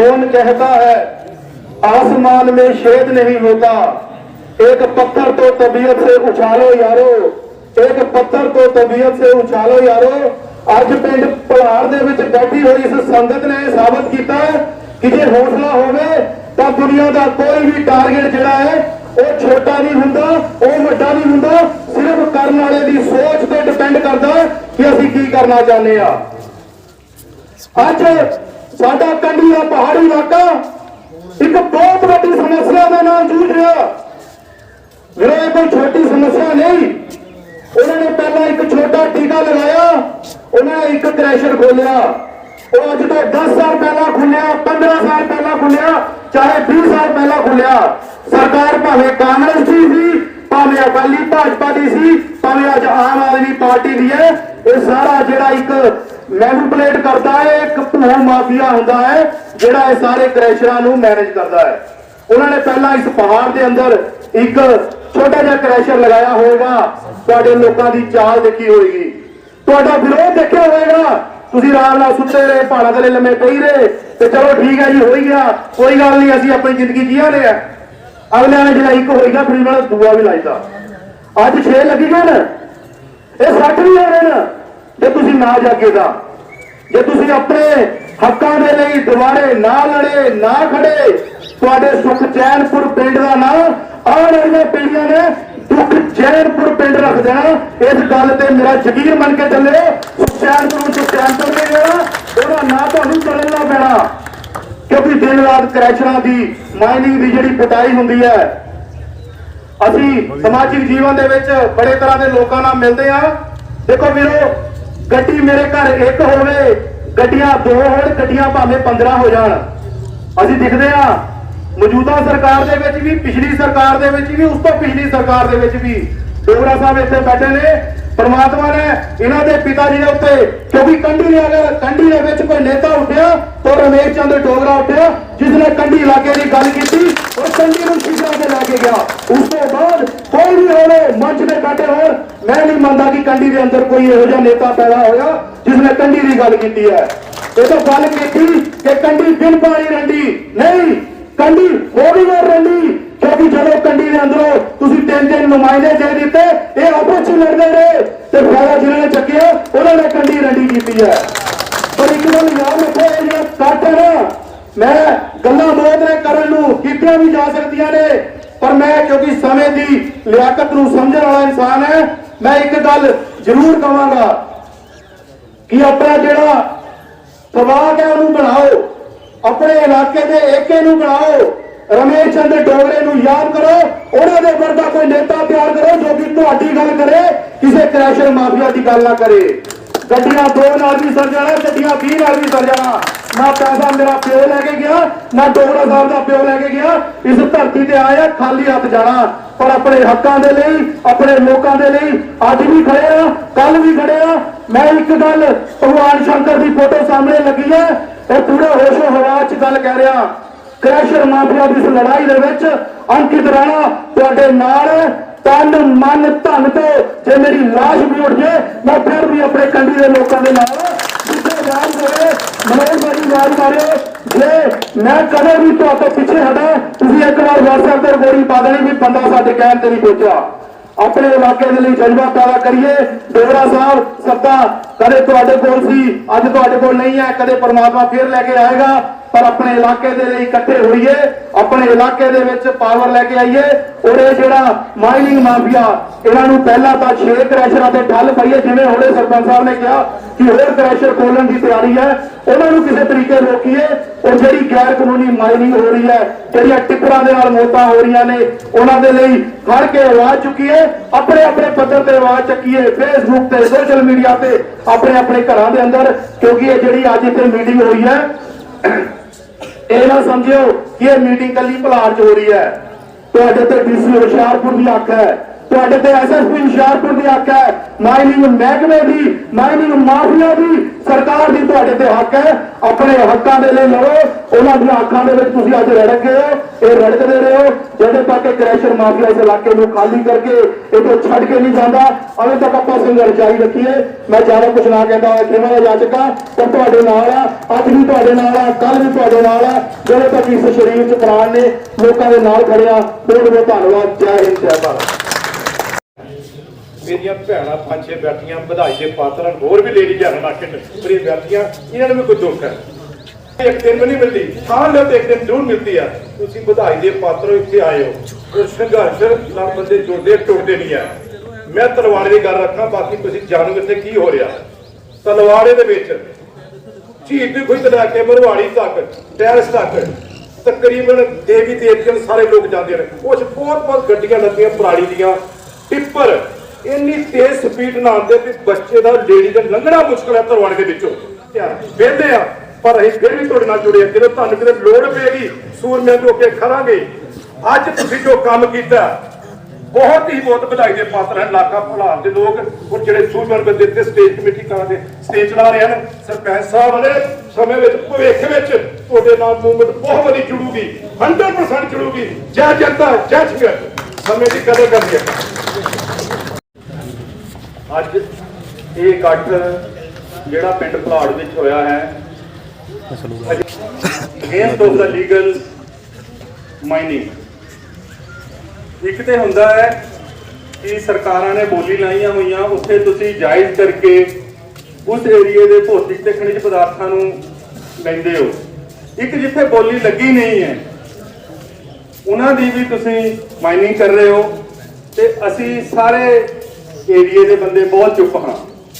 कौन कहता है आसमान में छेद नहीं होता एक पत्थर तो तबीयत से उछालो यारो एक पत्थर तो तबीयत से उछालो यारो ਅੱਜ ਪਿੰਡ ਪਹਾੜ ਦੇ ਵਿੱਚ ਬੈਠੀ ਹੋਈ ਇਸ ਸੰਗਤ ਨੇ ਇਹ ਸਾਬਤ ਕੀਤਾ ਹੈ ਕਿ ਜੇ ਹੌਸਲਾ ਹੋਵੇ ਤਾਂ ਦੁਨੀਆ ਦਾ ਕੋਈ ਵੀ ਟਾਰਗੇਟ ਜਿਹੜਾ ਹੈ ਉਹ ਛੋਟਾ ਨਹੀਂ ਹੁੰਦਾ ਉਹ ਵੱਡਾ ਨਹੀਂ ਹੁੰਦਾ ਸਿਰਫ ਕਰਨ ਵਾਲੇ ਦੀ ਸੋਚ ਤੇ ਡਿਪੈਂਡ ਕਰਦਾ ਹੈ ਕਿ ਅਸੀਂ ਕੀ ਕਰਨਾ ਚਾਹੁੰਦੇ ਆ ਅੱਜ ਸਾਡਾ ਕੰਢੀ ਦਾ ਪਹਾੜੀ ਇਲਾਕਾ। ਇੱਕ ਬਹੁਤ ਵੱਡੀ ਸਮੱਸਿਆ ਦੇ ਨਾਲ ਜੂਝ ਰਿਹਾ। ਵੀਰੋ ਕੋਈ ਛੋਟੀ ਸਮੱਸਿਆ ਨਹੀਂ, ਉਹਨਾਂ ਨੇ ਪਹਿਲਾਂ ਇੱਕ ਛੋਟਾ ਟੀਕਾ ਲਗਾਇਆ, ਉਹਨਾਂ ਨੇ ਇੱਕ ਕ੍ਰੈਸ਼ਰ ਖੋਲਿਆ ਉਹ ਅੱਜ ਤੋਂ 10 ਸਾਲ ਪਹਿਲਾਂ ਖੁੱਲਿਆ 15 ਸਾਲ ਪਹਿਲਾਂ ਖੁੱਲਿਆ ਚਾਹੇ 20 ਸਾਲ ਪਹਿਲਾਂ ਖੁੱਲਿਆ ਸਰਕਾਰ ਭਾਵੇਂ ਕਾਂਗਰਸ ਦੀ ਸੀ, ਭਾਵੇਂ ਅਕਾਲੀ ਭਾਜਪਾ ਦੀ ਸੀ, ਭਾਵੇਂ ਅੱਜ ਆਮ ਆਦਮੀ ਪਾਰਟੀ ਦੀ ਹੈ, ਇਹ ਸਾਰਾ ਜਿਹੜਾ ਇੱਕ ਮੈਨੂਪਲੇਟ ਕਰਦਾ ਹੈ, ਇੱਕ ਭੂ ਮਾਫੀਆ ਹੁੰਦਾ ਹੈ, ਜਿਹੜਾ ਇਹ ਸਾਰੇ ਕ੍ਰੈਸ਼ਰਾਂ ਨੂੰ ਮੈਨੇਜ ਕਰਦਾ ਹੈ। ਉਹਨਾਂ ਨੇ ਪਹਿਲਾਂ ਇਸ ਪਹਾੜ ਦੇ ਅੰਦਰ ਇੱਕ ਛੋਟਾ ਜਿਹਾ ਕ੍ਰੈਸ਼ਰ ਲਗਾਇਆ ਹੋਵੇਗਾ, ਤੁਹਾਡੇ ਲੋਕਾਂ ਦੀ ਚਾਲ ਦੇਖੀ ਹੋਏਗੀ ਤੁਹਾਡਾ ਵਿਰੋਧ ਦੇਖਿਆ ਹੋਵੇਗਾ, ਤੁਸੀਂ ਆਰਾਮ ਨਾਲ ਸੁੱਤੇ ਰਹੇ, ਪਹਾੜਾਂ ਦੇ ਲੰਮੇ ਪਈ ਰਹੇ, ਤੇ ਚਲੋ ਠੀਕ ਹੈ ਜੀ, ਹੋ ਗਿਆ। ਕੋਈ ਗੱਲ ਨਹੀਂ, ਅਸੀਂ ਆਪਣੀ ਜ਼ਿੰਦਗੀ ਜੀਆ ਲਿਆ ਅਗਲਿਆਂ ਨੇ ਜਿਹੜਾ ਇੱਕ ਹੋਏਗਾ, ਫਿਰ ਉਹਨਾਂ ਦਾ ਦੂਆ ਵੀ ਲਾਇਦਾ ਅੱਜ 6 ਲੱਗੀ ਗਏ ਨੇ। ਇਹ 60 ਵੀ ਹੋਣੇ ਨੇ। ਜੇ ਤੁਸੀਂ ਨਾ ਜਾਗੇ ਤਾਂ ਜੇ ਤੁਸੀਂ ਆਪਣੇ ਹੱਕਾਂ ਦੇ ਲਈ ਦੁਬਾਰੇ ਨਾ ਲੜੇ, ਨਾ ਖੜੇ, ਤੁਹਾਡੇ ਸੁਖ ਚੈਨਪੁਰ ਪਿੰਡ ਦਾ ਨਾਮ ਆਉਣ ਵਾਲੀਆਂ ਪੀੜ੍ਹੀਆਂ ਨੇ ਦੁੱਖ ਚੈਨਪੁਰ ਪਿੰਡ ਰੱਖ ਦੇਣਾ। ਇਸ ਗੱਲ ਤੇ ਮੇਰਾ ਯਕੀਨ ਮੰਨ ਕੇ ਚੱਲੇ। ਚੈਨਪੁਰ ਨੂੰ ਚੈਨਪੁਰ ਨਹੀਂ ਦੇਣਾ। ਉਹਦਾ ਨਾਂ ਤੁਹਾਨੂੰ ਬਦਲਣਾ ਪੈਣਾ। ਕਿਉਂਕਿ ਦਿਨ ਰਾਤ ਕਰੈਸ਼ਰਾਂ ਦੀ, ਮਾਈਨਿੰਗ ਦੀ ਜਿਹੜੀ ਪਟਾਈ ਹੁੰਦੀ ਹੈ, ਅਸੀਂ ਸਮਾਜਿਕ ਜੀਵਨ ਦੇ ਵਿੱਚ ਬੜੇ ਤਰ੍ਹਾਂ ਦੇ ਲੋਕਾਂ ਨਾਲ ਮਿਲਦੇ ਆ ਦੇਖੋ ਵੀਰੋ ਗੱਡੀ ਮੇਰੇ ਘਰ ਇੱਕ ਹੋਵੇ, ਗੱਡੀਆਂ ਦੋ ਹੋਣ, ਗੱਡੀਆਂ ਭਾਵੇਂ 15 ਹੋ ਜਾਣ। ਅਸੀਂ ਦਿਖਦੇ ਆ ਮੌਜੂਦਾ ਸਰਕਾਰ ਦੇ ਵਿੱਚ ਵੀ, ਪਿਛਲੀ ਸਰਕਾਰ ਦੇ ਵਿੱਚ ਵੀ, ਉਸ ਤੋਂ ਪਿਛਲੀ ਸਰਕਾਰ ਦੇ ਵਿੱਚ ਵੀ ਡੋਗਰਾ ਸਾਹਿਬ ਇੱਥੇ ਬੈਠੇ ਨੇ। ਪਰਮਾਤਮਾ ਨੇ ਇਹਨਾਂ ਦੇ ਪਿਤਾ ਜੀ ਦੇ ਉੱਤੇ ਕਿਉਂਕਿ ਕੰਢੀ ਦੇ ਅਗਰ ਕੰਢੀ ਦੇ ਵਿੱਚ ਕੋਈ ਨੇਤਾ ਉੱਠਿਆ, ਤਾਂ ਰਮੇਸ਼ ਚੰਦ ਡੋਗਰਾ ਉੱਠਿਆ, ਜਿਸ ਨੇ ਕੰਢੀ ਇਲਾਕੇ ਦੀ ਗੱਲ ਕੀਤੀ, ਉਹ ਕੰਢੀ ਨੂੰ ਸ਼ਿਕਰਾ ਤੇ ਲੈ ਕੇ ਗਿਆ। ਉਸ ਤੋਂ ਬਾਅਦ ਕੋਈ ਵੀ ਹੋਵੇ ਮੰਚ ਤੇ ਬੈਠੇ ਹੋਣ ਮੈਂ ਨਹੀਂ ਮੰਨਦਾ ਕਿ ਕੰਢੀ ਦੇ ਅੰਦਰ ਕੋਈ ਇਹੋ ਜਿਹਾ ਨੇਤਾ ਪੈਦਾ ਹੋਇਆ ਜਿਸ ਨੇ ਕੰਢੀ ਦੀ ਗੱਲ ਕੀਤੀ ਹੈ। ਇਹ ਤਾਂ ਗੱਲ ਕੀਤੀ ਕਿ ਕੰਢੀ ਬਿਨ ਪਾਣੀ ਰੰਡੀ ਨਹੀਂ, ਕੰਢੀ ਹੋ ਗਈ ਹੈ ਰੰਡੀ ਕਿਉਂਕਿ ਜਦੋਂ ਕੰਢੀ ਦੇ ਅੰਦਰੋਂ ਤੁਸੀਂ ਤਿੰਨ ਤਿੰਨ ਨੁਮਾਇੰਦੇ ਦੇ ਦਿੱਤੇ, ਇਹ ਆਪਸ ਵਿੱਚ ਲੜਦੇ ਰਹੇ ਤੇ ਫਾਇਦਾ ਜਿਨ੍ਹਾਂ ਨੇ ਚੱਕਿਆ, ਉਹਨਾਂ ਨੇ ਕੰਢੀ ਰੰਡੀ ਕੀਤੀ ਹੈ। ਪਰ ਇੱਕ ਗੱਲ ਯਾਦ ਰੱਖੋ, ਇਹ ਜਿਹੜਾ ਕੱਟ ਹੈ ਨਾ, ਮੈਂ ਗੱਲਾਂ ਬਹੁਤ ਨੇ ਕਰਨ ਨੂੰ, ਕੀਤੀਆਂ ਵੀ ਜਾ ਸਕਦੀਆਂ ਨੇ, ਪਰ ਮੈਂ ਕਿਉਂਕਿ ਸਮੇਂ ਦੀ ਲਿਆਕਤ ਨੂੰ ਸਮਝਣ ਵਾਲਾ ਇਨਸਾਨ ਹੈ ਮੈਂ ਇੱਕ ਗੱਲ ਜ਼ਰੂਰ ਕਹਾਂਗਾ ਕਿ ਆਪਣਾ ਜਿਹੜਾ ਸਵਾਗ ਹੈ ਉਹਨੂੰ ਬਣਾਓ। ਆਪਣੇ ਇਲਾਕੇ ਦੇ ਏਕੇ ਨੂੰ ਬਣਾਓ। ਰਮੇਸ਼ ਚੰਦ ਡੋਗਰੇ ਨੂੰ ਯਾਦ ਕਰੋ। ਉਹਨਾਂ ਦੇ ਵਰਗਾ ਕੋਈ ਨੇਤਾ ਤਿਆਰ ਕਰੋ ਜੋ ਕਿ ਤੁਹਾਡੀ ਗੱਲ ਕਰੇ, ਕਿਸੇ ਕ੍ਰੈਸ਼ਰ ਮਾਫੀਆ ਦੀ ਗੱਲ ਨਾ ਕਰੇ। ਗੱਡੀਆਂ ਦੋ ਨਾਲ ਵੀ ਸਰ ਜਾਣਾ, ਗੱਡੀਆਂ 20 ਨਾਲ ਵੀ ਸਰ ਜਾਣਾ। ਨਾ ਪੈਸਾ ਮੇਰਾ ਪਿਓ ਲੈ ਕੇ ਗਿਆ ਨਾ ਡੋਗਰਾ ਸਾਹਿਬ ਦਾ ਪਿਓ ਲੈ ਕੇ ਗਿਆ, ਇਸ ਧਰਤੀ ਤੇ ਆਇਆ, ਖਾਲੀ ਹੱਥ ਜਾਣਾ। ਪਰ ਆਪਣੇ ਹੱਕਾਂ ਦੇ ਲਈ, ਆਪਣੇ ਲੋਕਾਂ ਦੇ ਲਈ ਅੱਜ ਵੀ ਖੜੇ ਆ ਕੱਲ ਵੀ ਖੜੇ ਆ। ਮੈਂ ਇੱਕ ਗੱਲ ਭਗਵਾਨ ਸ਼ੰਕਰ ਦੀ ਫੋਟੋ ਸਾਹਮਣੇ ਲੱਗੀ ਹੈ ਉਹ ਪੂਰੇ ਹੋਸ਼ੋ ਹਵਾ 'ਚ ਗੱਲ ਕਹਿ ਰਿਹਾ। ਕ੍ਰੈਸ਼ਰ ਮਾਫੀਆ ਦੀ ਇਸ ਲੜਾਈ ਦੇ ਵਿੱਚ ਅੰਕਿਤ ਰਾਣਾ ਤੁਹਾਡੇ ਨਾਲ ਹੈ। ਤਨ, ਮਨ, ਧਨ ਤੋਂ ਜੇ ਮੇਰੀ ਲਾਸ਼ ਵੀ ਉੱਠ ਜੇ ਮੈਂ ਫਿਰ ਵੀ ਆਪਣੇ ਕੰਢੀ ਦੇ ਲੋਕਾਂ ਦੇ ਨਾਲ ਜਿੱਥੇ ਜਾਣ ਹੋਵੇ ਮਨੋਜ ਯਾਦ ਮਾਰਿਓ ਜੇ ਮੈਂ ਕਦੇ ਵੀ ਤੁਹਾਡੇ ਪਿੱਛੇ ਹਟਾ, ਤੁਸੀਂ ਇੱਕ ਵਾਰ WhatsApp ਤੇ ਗੋਲੀ ਪਾ ਦੇਣੀ ਵੀ ਬੰਦਾ ਸਾਡੇ ਕਹਿਣ ਤੇ ਨਹੀਂ ਪਹੁੰਚਿਆ। ਆਪਣੇ ਇਲਾਕੇ ਦੇ ਲਈ ਜਜ਼ਬਾ ਪੈਦਾ ਕਰੀਏ। ਡੋਗਰਾ ਸਾਹਿਬ, ਸੱਤਾ, ਕਦੇ ਤੁਹਾਡੇ ਕੋਲ ਸੀ, ਅੱਜ ਤੁਹਾਡੇ ਕੋਲ ਨਹੀਂ ਹੈ, ਕਦੇ ਪਰਮਾਤਮਾ ਫੇਰ ਲੈ ਕੇ ਆਏਗਾ। ਪਰ ਆਪਣੇ ਇਲਾਕੇ ਦੇ ਲਈ ਇਕੱਠੇ ਹੋਈਏ, ਆਪਣੇ ਇਲਾਕੇ ਦੇ ਵਿੱਚ ਪਾਵਰ ਲੈ ਕੇ ਆਈਏ। ਔਰ ਇਹ ਜਿਹੜਾ ਮਾਈਨਿੰਗ ਮਾਫੀਆ ਇਹਨਾਂ ਨੂੰ ਪਹਿਲਾਂ ਤਾਂ ਛੇ ਕ੍ਰੈਸ਼ਰਾਂ ਤੇ ਠੱਲ ਪਈਏ, ਜਿਵੇਂ ਹੁਣੇ ਸਰਪੰਚ ਸਾਹਿਬ ਨੇ ਕਿਹਾ ਕਿ ਹੋਰ ਕ੍ਰੈਸ਼ਰ ਖੋਲਣ ਦੀ ਤਿਆਰੀ ਹੈ। ਉਹਨਾਂ ਨੂੰ ਕਿਸੇ ਤਰੀਕੇ ਰੋਕੀਏ ਔਰ ਜਿਹੜੀ ਗੈਰ ਕਾਨੂੰਨੀ ਮਾਈਨਿੰਗ ਹੋ ਰਹੀ ਹੈ, ਜਿਹੜੀਆਂ ਟਿੱਪਰਾਂ ਦੇ ਨਾਲ ਮੌਤਾਂ ਹੋ ਰਹੀਆਂ ਨੇ, ਉਹਨਾਂ ਦੇ ਲਈ ਖੜ ਕੇ ਆਵਾਜ਼ ਚੁੱਕੀਏ, ਆਪਣੇ ਆਪਣੇ ਪੱਧਰ ਤੇ ਆਵਾਜ਼ ਚੱਕੀਏ ਫੇਸਬੁੱਕ ਤੇ ਸੋਸ਼ਲ ਮੀਡੀਆ ਤੇ, ਆਪਣੇ ਆਪਣੇ ਘਰਾਂ ਦੇ ਅੰਦਰ, ਕਿਉਂਕਿ ਇਹ ਜਿਹੜੀ ਅੱਜ ਇੱਥੇ ਮੀਟਿੰਗ ਹੋਈ ਹੈ ਇਹ ਨਾ ਸਮਝਿਓ ਕਿ ਇਹ ਮੀਟਿੰਗ ਕੱਲੀ ਭਲਾਰ ਚ ਹੋ ਰਹੀ ਹੈ। ਤੁਹਾਡੇ ਤੇ ਡੀਸੀ ਹੁਸ਼ਿਆਰਪੁਰ ਦੀ ਹੱਕ ਹੈ। ਤੁਹਾਡੇ ਤੇ ਐਸਐਸਪੀ ਹੁਸ਼ਿਆਰਪੁਰ ਦੀ ਹੱਕ ਹੈ। ਮਾਈਨਿੰਗ ਮਹਿਕਮੇ ਦੀ ਮਾਈਨਿੰਗ ਮਾਫੀਆ ਦੀ, ਸਰਕਾਰ ਦੀ ਤੁਹਾਡੇ ਤੇ ਹੱਕ ਹੈ, ਆਪਣੇ ਹੱਕਾਂ ਦੇ ਲਈ ਲੜੋ। ਉਹਨਾਂ ਦੀਆਂ ਅੱਖਾਂ ਦੇ ਵਿੱਚ ਤੁਸੀਂ ਅੱਜ ਰੜਕ ਗਏ ਹੋ। ਇਹ ਰੜਕਦੇ ਰਹੋ ਜਦੋਂ ਤੱਕ ਇਹ ਕ੍ਰੈਸ਼ਰ ਮਾਫੀਆ ਇਸ ਇਲਾਕੇ ਨੂੰ ਖਾਲੀ ਕਰਕੇ ਇਹ ਛੱਡ ਕੇ ਨਹੀਂ ਜਾਂਦਾ। ਅਜੇ ਤੱਕ ਆਪਾਂ ਸੰਘਰਸ਼ ਜਾਰੀ ਰੱਖੀਏ ਮੈਂ ਜ਼ਿਆਦਾ ਕੁਝ ਨਾ ਕਹਿੰਦਾ ਹੋਇਆ, ਖੇਮਾ ਜਾ ਚੁੱਕਾ ਪਰ ਤੁਹਾਡੇ ਨਾਲ ਆ, ਅੱਜ ਵੀ ਤੁਹਾਡੇ ਨਾਲ ਆ ਕੱਲ ਵੀ ਤੁਹਾਡੇ ਨਾਲ ਆ। ਜਿਹੜੇ ਤੱਕ ਇਸ ਸਰੀਰ ਚ ਪ੍ਰਾਣ ਨੇ, ਲੋਕਾਂ ਦੇ ਨਾਲ ਖੜਿਆ, ਬਹੁਤ ਬਹੁਤ ਧੰਨਵਾਦ। ਜੈ ਹਿੰਦ, ਜੈ ਭਾਰਤ। ਮੇਰੀਆਂ ਭੈਣਾਂ ਪੰਜ ਛੇ ਬੈਠੀਆਂ ਵਧਾਈ ਦੇ ਪਾਤਰ ਹਨ ਹੋਰ ਵੀ ਲੇਡੀ ਜਨ ਮਾਰਕੀਟ ਪਰ ਬੈਠੀਆਂ ਇਹਨਾਂ ਨੂੰ ਵੀ ਕੋਈ ਦੁੱਖ ਹੈ? ਇੱਕ ਦਿਨ ਵੀ ਨਹੀਂ ਮਿਲਦੀ ਥਾਂ ਲਿਓ ਤੇ ਇੱਕ ਦਿਨ ਜ਼ਰੂਰ ਮਿਲਦੀ ਆ ਤੁਸੀਂ ਵਧਾਈ ਦੇ ਪਾਤਰ ਹੋ, ਇੱਥੇ ਆਏ ਹੋ। ਉਹ ਸੰਘਰਸ਼ ਨਾਲ ਬੰਦੇ ਜੁੜਦੇ ਟੁੱਟਦੇ ਨਹੀਂ ਆ ਮੈਂ ਤਲਵਾੜੇ ਦੀ ਗੱਲ ਰੱਖਾਂ ਬਾਕੀ ਤੁਸੀਂ ਜਾਣੋ ਇੱਥੇ ਕੀ ਹੋ ਰਿਹਾ। ਤਲਵਾੜੇ ਦੇ ਵਿੱਚ ਝੀਲ ਵੀ ਖੁਦ ਲੈ ਕੇ ਮਰਵਾੜੀ ਤੱਕ ਟੈਰਸ ਤੱਕ ਤਕਰੀਬਨ ਦੇਵੀ ਦੇਵਤਿਆਂ ਸਾਰੇ ਲੋਕ ਜਾਂਦੇ ਨੇ। ਉਹ ਬਹੁਤ ਬਹੁਤ ਗੱਡੀਆਂ ਲੱਗੀਆਂ ਪਰਾਲੀ ਦੀਆਂ ਟਿੱਪਰ ਇੰਨੀ ਤੇਜ਼ ਸਪੀਡ ਨਾਲ ਆਉਂਦੇ ਵੀ ਬੱਚੇ ਦਾ ਲੇਡੀ ਦਾ ਲੰਘਣਾ ਮੁਸ਼ਕਲ ਹੈ ਤਰਵਾੜੇ ਦੇ ਵਿੱਚੋਂ। ਵੇਂਦੇ ਆ, ਪਰ ਅਸੀਂ ਫਿਰ ਵੀ ਤੁਹਾਡੇ ਨਾਲ ਜੁੜੇ ਆ ਜਦੋਂ ਤੁਹਾਨੂੰ ਕਿਤੇ ਲੋੜ ਪਏਗੀ, ਸੂਰਮਿਆਂ ਤੋਂ ਅੱਗੇ ਖੜਾਂਗੇ। ਅੱਜ ਤੁਸੀਂ ਜੋ ਕੰਮ ਕੀਤਾ, ਬਹੁਤ ਹੀ ਬਹੁਤ ਵਧਾਈ ਦੇ ਪਾਤਰ ਹਨ ਇਲਾਕਾ ਭਲਾਰ ਦੇ ਲੋਕ। ਔਰ ਜਿਹੜੇ ਸੂਬਰ ਬੰਦੇ ਤੇ ਸਟੇਜ ਕਮੇਟੀ ਕਾਂ ਦੇ ਸਟੇਜ ਚਲਾ ਰਹੇ ਹਨ, ਸਰਪੰਚ ਸਾਹਿਬ ਨੇ ਸਮੇਂ ਵਿੱਚ, ਭਵਿੱਖ ਵਿੱਚ ਤੁਹਾਡੇ ਨਾਲ ਮੂਵਮੈਂਟ ਬਹੁਤ ਵਧੀ ਜੁੜੂਗੀ 100% ਜੁੜੂਗੀ। ਜੈ ਜਨਤਾ, ਜੈ ਸੰਗਤ ਸਮੇਂ ਦੀ ਕਦਰ ਕਰਨੀ ਹੈ। ਅੱਜ ਇਹ ਇਕੱਠ ਜਿਹੜਾ ਪਿੰਡ ਭਲਾੜ ਵਿੱਚ ਹੋਇਆ ਹੈ ਅਗੇਂਸਟ ਆਫ ਦਾ ਲੀਗਲ ਮਾਈਨਿੰਗ ਇੱਕ ਤੇ ਹੁੰਦਾ ਹੈ ਕਿ ਸਰਕਾਰਾਂ ਨੇ ਬੋਲੀ ਲਾਈਆਂ ਹੋਈਆਂ, ਉੱਥੇ ਤੁਸੀਂ ਜਾਇਜ਼ ਕਰਕੇ ਉਸ ਏਰੀਏ ਦੇ ਭੌਤਿਕ ਤੇ ਖਣਿਜ ਪਦਾਰਥਾਂ ਨੂੰ ਲੈਂਦੇ ਹੋ। ਇੱਕ ਜਿੱਥੇ ਬੋਲੀ ਲੱਗੀ ਨਹੀਂ ਹੈ, ਉਹਨਾਂ ਦੀ ਵੀ ਤੁਸੀਂ ਮਾਈਨਿੰਗ ਕਰ ਰਹੇ ਹੋ ਤੇ ਅਸੀਂ ਸਾਰੇ ਏਰੀਏ ਦੇ ਬੰਦੇ ਬਹੁਤ ਚੁੱਪ ਹਾਂ।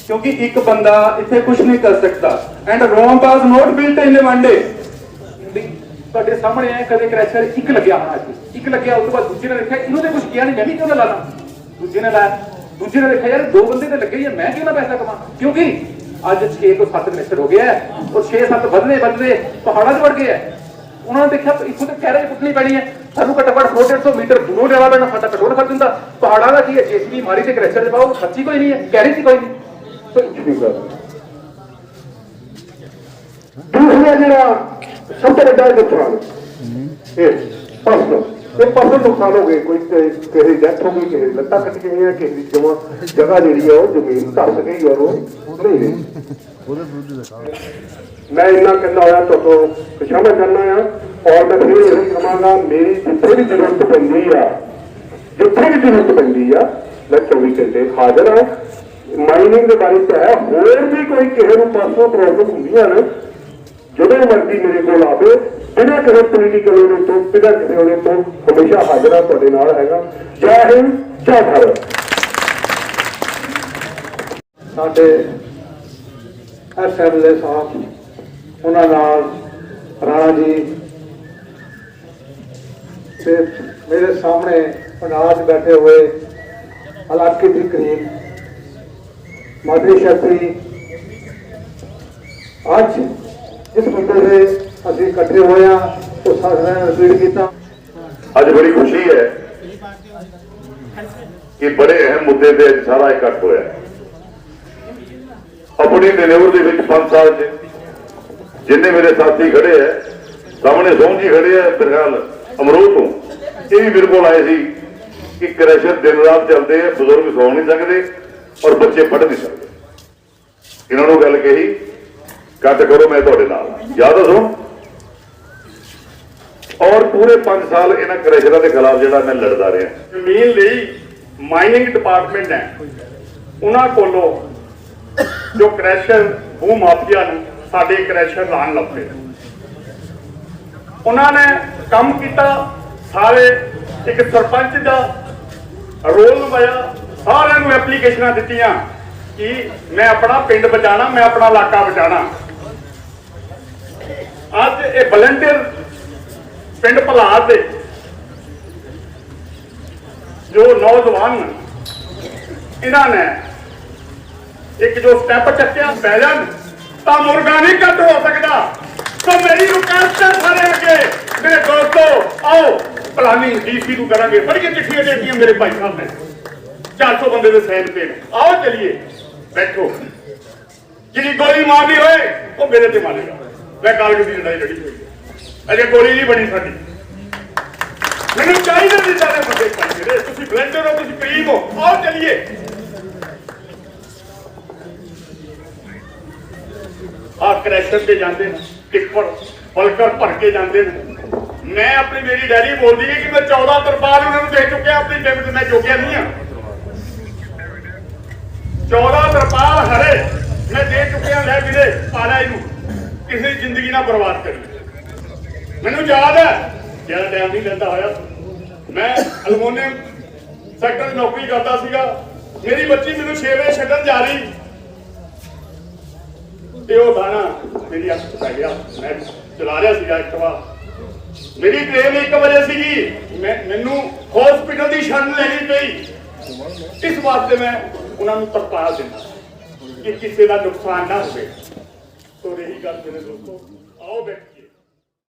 ਕਿਉਂਕਿ ਇੱਕ ਬੰਦਾ ਇੱਥੇ ਕੁਝ ਨਹੀਂ ਕਰ ਸਕਦਾ। And Rome was not built in one day ਤੁਹਾਡੇ ਸਾਹਮਣੇ ਹੈ ਕਦੇ ਕ੍ਰੈਸ਼ਰ ਇੱਕ ਲੱਗਿਆ ਹੋਣਾ ਅੱਜ ਇੱਕ ਲੱਗਿਆ, ਉਸ ਤੋਂ ਬਾਅਦ ਦੂਜੇ ਨੇ ਦੇਖਿਆ ਇਹਨੂੰ ਤੇ ਕੁਝ ਕਿਹਾ ਨਹੀਂ ਮੈਂ ਵੀ ਕਿਉਂ ਨਾ ਲਾਣਾ ਦੂਜੇ ਨੇ ਲਾਇਆ। ਦੂਜੇ ਨੇ ਦੇਖਿਆ ਯਾਰ, ਦੋ ਬੰਦੇ ਤੇ ਲੱਗੇ ਹੀ ਮੈਂ ਕਿਉਂ ਨਾ ਪੈਸਾ ਕਮਾ? ਕਿਉਂਕਿ ਅੱਜ 6 ਤੋਂ 7 ਕ੍ਰੈਸ਼ਰ ਹੋ ਗਿਆ ਹੈ ਔਰ 6-7 ਵਧਦੇ ਵਧਦੇ ਪਹਾੜਾਂ 'ਚ ਵੜ ਗਏ ਉਹਨਾਂ ਨੇ ਦੇਖਿਆ, ਇੱਥੋਂ ਤੇ ਕਹਿ ਰਹੇ ਪੁੱਟਣੀ ਪੈਣੀ ਹੈ ਸਾਨੂੰ ਘੱਟੋ ਘੱਟ 150 ਮੀਟਰ ਦੂਰੋਂ ਜਾਣਾ ਪੈਣਾ, ਸਾਡਾ ਪੈਟਰੋਲ ਖਰਚ ਹੁੰਦਾ। ਪਹਾੜਾਂ ਦਾ ਕੀ ਹੈ? ਜੇਸੀਬੀ ਮਾਰੀ ਤੇ ਕ੍ਰੈਸ਼ਰ 'ਚ ਪਾਓ ਖਰਚੀ ਕੋਈ ਨਹੀਂ ਹੈ ਕੈਰੀ ਸੀ ਕੋਈ ਨਹੀਂ। ਦੂਸਰਾ ਜਿਹੜਾ ਸਭ ਤੋਂ ਵੱਡਾ ਨੁਕਸਾਨ, ਇਹ ਫਸਲ ਇਹ ਫਸਲ ਨੁਕਸਾਨ ਹੋ ਗਏ, ਕੋਈ ਕਿ- ਕਿਸੇ ਦੀ ਡੈਥ ਹੋ ਗਈ, ਕਿਸੇ ਦੀ ਲੱਤਾਂ ਕੱਟ ਗਈਆਂ ਕਿਸੇ ਦੀ ਜਮਾ ਜਗ੍ਹਾ ਜਿਹੜੀ ਆ, ਉਹ ਜ਼ਮੀਨ ਧੱਸ ਗਈ ਔਰ ਉਹ ਨਹੀਂ। ਰਹੀ ਮੈਂ ਇੰਨਾ ਕਹਿੰਦਾ ਹੋਇਆ ਤੁਹਾਨੂੰ ਪਛਾਣਾ ਕਰਨਾ ਆ ਔਰ ਮੈਂ ਫਿਰ ਇਹ ਕਹਾਂਗਾ, ਮੇਰੀ ਜਿੱਥੇ ਵੀ ਜ਼ਰੂਰਤ ਪੈਂਦੀ ਆ, ਜਿੱਥੇ ਵੀ ਜ਼ਰੂਰਤ ਪੈਂਦੀ ਆ, ਮੈਂ 24 ਘੰਟੇ ਹਾਜ਼ਰ ਹਾਂ। ਮਾਈਨਿੰਗ ਦੇ ਬਾਰੇ ਚ ਹੈ, ਹੋਰ ਵੀ ਕੋਈ ਕਿਸੇ ਨੂੰ ਪਰਸਨਲ ਪ੍ਰੋਬਲਮ ਹੁੰਦੀਆਂ ਨੇ ਜਦੋਂ ਮਰਜ਼ੀ ਮੇਰੇ ਕੋਲ ਆਵੇ, ਬਿਨਾਂ ਕਿਸੇ ਪੋਲੀਟੀਕਲ ਉਹਦੇ ਤੋਂ, ਬਿਨਾਂ ਕਿਸੇ ਉਹਦੇ ਤੋਂ, ਹਮੇਸ਼ਾ ਹਾਜ਼ਰ ਹਾਂ ਤੁਹਾਡੇ ਨਾਲ ਹੈਗਾ। ਜੈ ਹਿੰਦ, ਜੈ ਭਾਰਤ। ਸਾਡੇ ਐਸਐਮਐਲਏ ਸਾਹਿਬ ਉਹਨਾਂ ਨਾਲ ਰਾਣਾ ਜੀ ਤੇ ਮੇਰੇ ਸਾਹਮਣੇ ਪੰਡਾਲ ਬੈਠੇ ਹੋਏ ਇਲਾਕੇ ਦੀ ਕਰੀਬ ਮਾਦਰੀ ਸ਼ਕਤੀ। ਅੱਜ ਇਸ ਮੁੱਦੇ ਤੇ ਅਸੀਂ ਇਕੱਠੇ ਹੋਏ ਹਾਂ, ਉਹ ਸਾਰਿਆਂ ਨੇ ਰਿਪੀਟ ਕੀਤਾ। ਅੱਜ ਬੜੀ ਖੁਸ਼ੀ ਹੈ ਕਿ ਬੜੇ ਅਹਿਮ ਮੁੱਦੇ ਤੇ ਅੱਜ ਸਾਰਾ ਇਕੱਠ ਹੋਇਆ ਆਪਣੀ ਡਿਲੀਵਰ ਦੇ ਵਿੱਚ 5 ਸਾਲ ਚ ਜਿੰਨੇ ਮੇਰੇ ਸਾਥੀ ਖੜੇ ਐ ਸਾਹਮਣੇ ਸੋਹਣ ਜੀ ਖੜੇ ਐ ਬਿਰਹਾਲ ਅਮਰੂਦ ਤੋਂ, ਇਹ ਵੀ ਮੇਰੇ ਕੋਲ ਆਏ ਸੀ ਕਿ ਕ੍ਰੈਸ਼ਰ ਦਿਨ ਰਾਤ ਚੱਲਦੇ ਐ ਬਜ਼ੁਰਗ ਸੌ ਨਹੀਂ ਸਕਦੇ ਔਰ ਬੱਚੇ ਪੜ੍ਹ ਨਹੀਂ ਸਕਦੇ। ਇਹਨਾਂ ਨੂੰ ਗੱਲ ਕਹੀ ਕੱਟ ਕਰੋ ਮੈਂ ਤੁਹਾਡੇ ਨਾਲ। ਯਾਦ ਆ ਔਰ ਪੂਰੇ 5 ਸਾਲ ਇਹਨਾਂ ਕ੍ਰੈਸ਼ਰਾਂ ਦੇ ਖਿਲਾਫ ਜਿਹੜਾ ਮੈਂ ਲੜਦਾ ਰਿਹਾ। ਜ਼ਮੀਨ ਲਈ ਮਾਈਨਿੰਗ ਡਿਪਾਰਟਮੈਂਟ ਹੈ। ਉਹਨਾਂ ਕੋਲੋਂ ਜੋ ਕ੍ਰੈਸ਼ਰ ਭੂ ਮਾਫੀਆ ਨੂੰ ਸਾਡੇ ਕ੍ਰੈਸ਼ਰ ਲਾਣ ਲੱਗੇ ਉਹਨਾਂ ਨੇ ਕੰਮ ਕੀਤਾ, ਸਾਰੇ ਇੱਕ ਸਰਪੰਚ ਦਾ ਰੋਲ ਨਿਭਾਇਆ, ਸਾਰਿਆਂ ਨੂੰ ਐਪਲੀਕੇਸ਼ਨਾਂ ਦਿੱਤੀਆਂ ਕਿ ਮੈਂ ਆਪਣਾ ਪਿੰਡ ਬਚਾਣਾ ਮੈਂ ਆਪਣਾ ਇਲਾਕਾ ਬਚਾਣਾ ਅੱਜ ਇਹ ਵਲੰਟੀਅਰ ਪਿੰਡ ਭਲਾਦ ਦੇ ਜੋ ਨੌਜਵਾਨ ਇਹਨਾਂ ਨੇ ਇੱਕ ਜੋ ਸਟੈਪ ਚੱਕਿਆ ਪੈ ਜਾਣ, ਤਾਂ ਮੁਰਗਾ ਨਹੀਂ ਕੱਟ ਹੋ ਸਕਦਾ। ਤਾਂ ਮੇਰੀ ਰਿਕਵੈਸਟ ਹੈ ਸਾਰੇ ਅੱਗੇ, ਮੇਰੇ ਦੋਸਤੋ, ਆਓ ਪਲਾਨਿੰਗ ਡੀਸੀ ਨੂੰ ਕਰਾਂਗੇ। ਬੜੀਆਂ ਚਿੱਠੀਆਂ ਦੇਤੀਆਂ ਮੇਰੇ ਭਾਈ ਸਾਹਿਬ ਨੇ। 400 ਬੰਦੇ ਦੇ ਸਾਈਨ ਪੇ ਨੇ। ਆਓ ਚਲਿਏ, ਬੈਠੋ। ਜਿਹੜੀ ਗੋਲੀ ਮਾਰਨੀ ਹੋਏ, ਉਹ ਮੇਰੇ ਤੇ ਮਾਰੇਗਾ। ਮੈਂ ਕਾਲਜ ਦੀ ਲੜਾਈ ਲੜੀ ਹੋਈ ਹੈ ਅਜੇ ਗੋਲੀ ਨਹੀਂ ਬਣੀ ਸਾਡੀ। ਮੈਨੂੰ ਚਾਹੀਦਾ ਨਹੀਂ ਸਾਰੇ ਬੰਦੇ ਭਾਈ ਮੇਰੇ ਤੁਸੀਂ ਬਲੈਂਡਰ ਹੋ, ਤੁਸੀਂ ਕਰੀਮ ਹੋ। ਆਓ ਚਲਿਏ। ਆ ਕ੍ਰੈਸ਼ਰ ਤੇ ਜਾਂਦੇ ਨੇ, ਟਿੱਪਰ ਪਲਕਰ ਭਰ ਕੇ ਜਾਂਦੇ ਨੇ। ਮੈਂ ਆਪਣੀ ਮੇਰੀ ਡੈਡੀ ਬੋਲਦੀ ਹੈ ਕਿ ਮੈਂ 14 ਤਰਪਾਲ ਉਹਨਾਂ ਨੂੰ ਦੇ ਚੁੱਕਿਆ, ਆਪਣੀ ਟਾਈਮ ਤੇ ਮੈਂ ਜੋਗਿਆ ਨਹੀਂ ਆ। 14 ਤਰਪਾਲ ਹਰੇ, ਮੈਂ ਦੇ ਚੁੱਕਿਆ ਲੈ ਵੀਰੇ, ਪਾਲਾ ਇਹਨੂੰ। ਕਿਸੇ ਦੀ ਜ਼ਿੰਦਗੀ ਨਾ ਬਰਬਾਦ ਕਰੀ। ਮੈਨੂੰ ਯਾਦ ਹੈ ਜਿਹੜਾ ਟਾਈਮ ਨਹੀਂ ਲੈਂਦਾ ਹੋਇਆ, ਮੈਂ ਅਲਮੋਨੀਅਮ ਸੈਕਟਰ 'ਚ ਨੌਕਰੀ ਕਰਦਾ ਸੀਗਾ। ਮੇਰੀ ਬੱਚੀ ਮੈਨੂੰ 6 ਵਜੇ ਛੱਡਣ ਜਾ ਰਹੀ। ਤੇ ਉਹ ਦਾਣਾ ਮੇਰੀ ਅੱਖ 'ਚ ਪੈ ਗਿਆ। ਮੈਂ ਚਲਾ ਰਿਹਾ ਸੀਗਾ ਇੱਕ ਵਾਰ। ਮੇਰੀ ਟ੍ਰੇਨ 1 ਵਜੇ ਸੀਗੀ। ਮੈਨੂੰ ਹਸਪੀਟਲ ਦੀ ਛੱਡ ਲੈਣੀ ਪਈ। ਇਸ ਵਾਸਤੇ ਮੈਂ ਉਹਨਾਂ ਨੂੰ ਤਰਪਾਲ ਦਿੰਦਾ ਕਿ ਕਿਸੇ ਦਾ ਨੁਕਸਾਨ ਨਾ ਹੋਵੇ। ਤੋ ਰਹੀ ਗੱਲ ਮੇਰੇ ਦੋਸਤੋ। ਆਓ ਬੈਠ।